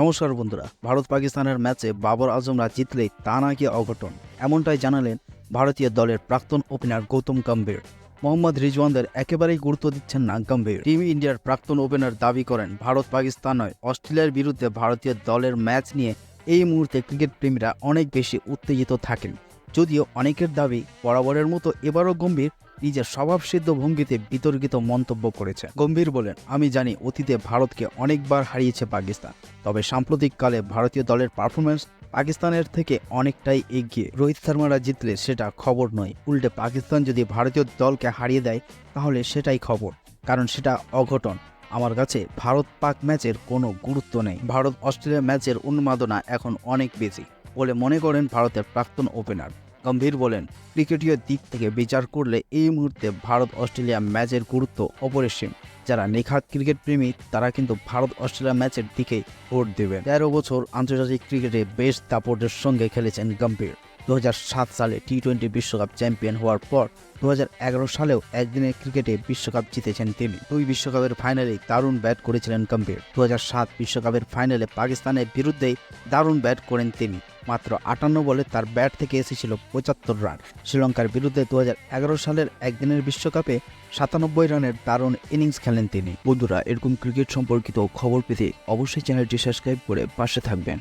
নমস্কার বন্ধুরা, ভারত পাকিস্তানের ম্যাচে বাবর আজমরা জিতলেই তা নাকি অঘটন? এমনটাই জানালেন ভারতীয় দলের প্রাক্তন ওপেনার গৌতম গম্ভীর। মোহাম্মদ রিজওয়ানদের একেবারেই গুরুত্ব দিচ্ছেন না গম্ভীর। টিম ইন্ডিয়ার প্রাক্তন ওপেনার দাবি করেন, ভারত পাকিস্তান নয়, অস্ট্রেলিয়ার বিরুদ্ধে ভারতীয় দলের ম্যাচ নিয়ে এই মুহূর্তে ক্রিকেট প্রেমীরা অনেক বেশি উত্তেজিত থাকেন। যদিও অনেকের দাবি বরাবরের মতো এবারও গম্ভীর নিজের স্বভাবসিদ্ধ ভঙ্গিতে বিতর্কিত মন্তব্য করেছে। গম্ভীর বলেন, আমি জানি অতীতে ভারতকে অনেকবার হারিয়েছে পাকিস্তান, তবে সাম্প্রতিককালে ভারতীয় দলের পারফরমেন্স পাকিস্তানের থেকে অনেকটাই এগিয়ে। রোহিত শর্মারা জিতলে সেটা খবর নয়। উল্টে পাকিস্তান যদি ভারতীয় দলকে হারিয়ে দেয়, তাহলে সেটাই খবর, কারণ সেটা অঘটন। আমার কাছে ভারত পাক ম্যাচের কোনো গুরুত্ব নেই। ভারত অস্ট্রেলিয়া ম্যাচের উন্মাদনা এখন অনেক বেশি বলে মনে করেন ভারতের প্রাক্তন ওপেনার। গম্ভীর বলেন, ক্রিকেটীয় দিক থেকে বিচার করলে এই মুহূর্তে ভারত অস্ট্রেলিয়া ম্যাচের গুরুত্ব অপরিসীম। যারা নিখাত ক্রিকেট প্রেমী, তারা কিন্তু ভারত অস্ট্রেলিয়া ম্যাচের দিকেই ভোট দেবেন। তেরো বছর আন্তর্জাতিক ক্রিকেটে বেশ দাপটের সঙ্গে খেলেছেন গম্ভীর। দু হাজার সাত সালে টি টোয়েন্টি বিশ্বকাপ চ্যাম্পিয়ন হওয়ার পর দু হাজার এগারো সালেও একদিনের ক্রিকেটে বিশ্বকাপ জিতেছেন তিনি। দুই বিশ্বকাপের ফাইনালে দারুণ ব্যাট করেছিলেন গম্ভীর। দু বিশ্বকাপের ফাইনালে পাকিস্তানের বিরুদ্ধেই দারুণ ব্যাট করেন তিনি। মাত্র আটান্ন বলে তার ব্যাট থেকে এসেছিল পঁচাত্তর রান। শ্রীলঙ্কার বিরুদ্ধে দু হাজার এগারো সালের একদিনের বিশ্বকাপে সাতানব্বই রানের দারুণ ইনিংস খেলেন তিনি। বন্ধুরা, এরকম ক্রিকেট সম্পর্কিত খবর পেতে অবশ্যই চ্যানেলটি সাবস্ক্রাইব করে পাশে থাকবেন।